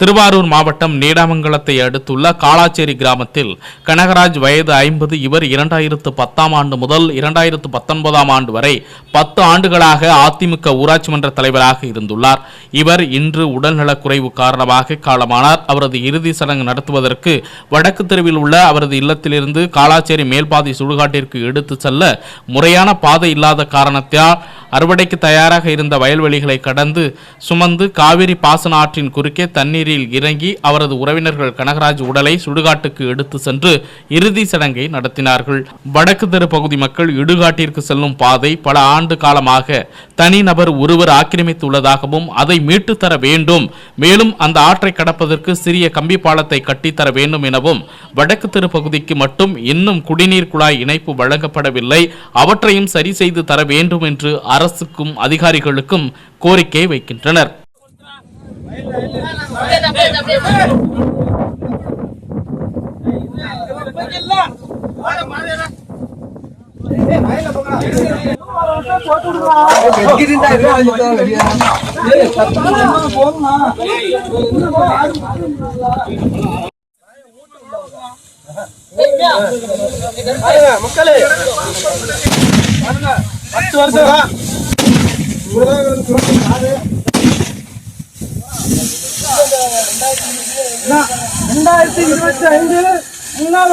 திருவாரூர் மாவட்டம் நீடாமங்கலத்தை அடுத்துள்ள காளாச்சேரி கிராமத்தில் கனகராஜ் வயது ஐம்பது இவர் இரண்டாயிரத்து பத்தாம் ஆண்டு முதல் இரண்டாயிரத்து பத்தொன்பதாம் ஆண்டு வரை பத்து ஆண்டுகளாக அதிமுக ஊராட்சி மன்ற தலைவராக இருந்துள்ளார். இவர் இன்று உடல்நலக் குறைவு காரணமாக காலமானார். அவரது இறுதி சடங்கு நடத்துவதற்கு வடக்கு தெருவில் உள்ள அவரது இல்லத்திலிருந்து காளாச்சேரி மேல்பாதை சுடுகாட்டிற்கு எடுத்து செல்ல முறையான பாதை இல்லாத காரணத்தால் அறுவடைக்கு தயாராக இருந்த வயல்வெளிகளை கடந்து சுமந்து காவிரி பாசன ஆற்றின் குறுக்கே தண்ணீரில் இறங்கி அவரது உறவினர்கள் கனகராஜ் உடலை சுடுகாட்டுக்கு எடுத்து சென்று இறுதி சடங்கை நடத்தினார்கள். வடக்கு தெரு பகுதி மக்கள் இடுகாட்டிற்கு செல்லும் பாதை பல ஆண்டு காலமாக தனிநபர் ஒருவர் ஆக்கிரமித்துள்ளதாகவும் அதை மீட்டு தர வேண்டும். மேலும் அந்த ஆற்றை கடப்பதற்கு சிறிய கம்பி பாலத்தை கட்டித்தர வேண்டும் எனவும் வடக்கு தெரு பகுதிக்கு மட்டும் இன்னும் குடிநீர் குழாய் இணைப்பு வழங்கப்படவில்லை. அவற்றையும் சரி செய்து தர வேண்டும் என்று அரசுக்கும் அதிகாரிகளுக்கும் கோரிக்கை வைக்கின்றனர். மக்களே பாருங்க, பத்து வருஷம். ரெண்டாயிரத்தி இருபத்தி ஐந்து முன்னாள்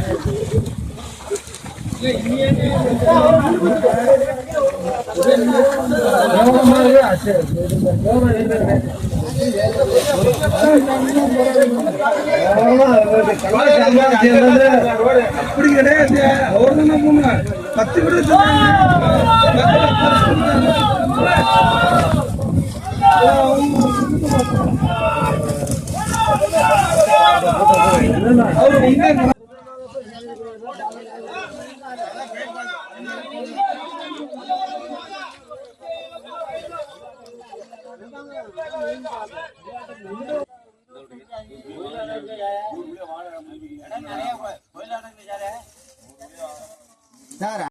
அப்படி கிடையாது அவர் பத்து பேர் அவர் சார்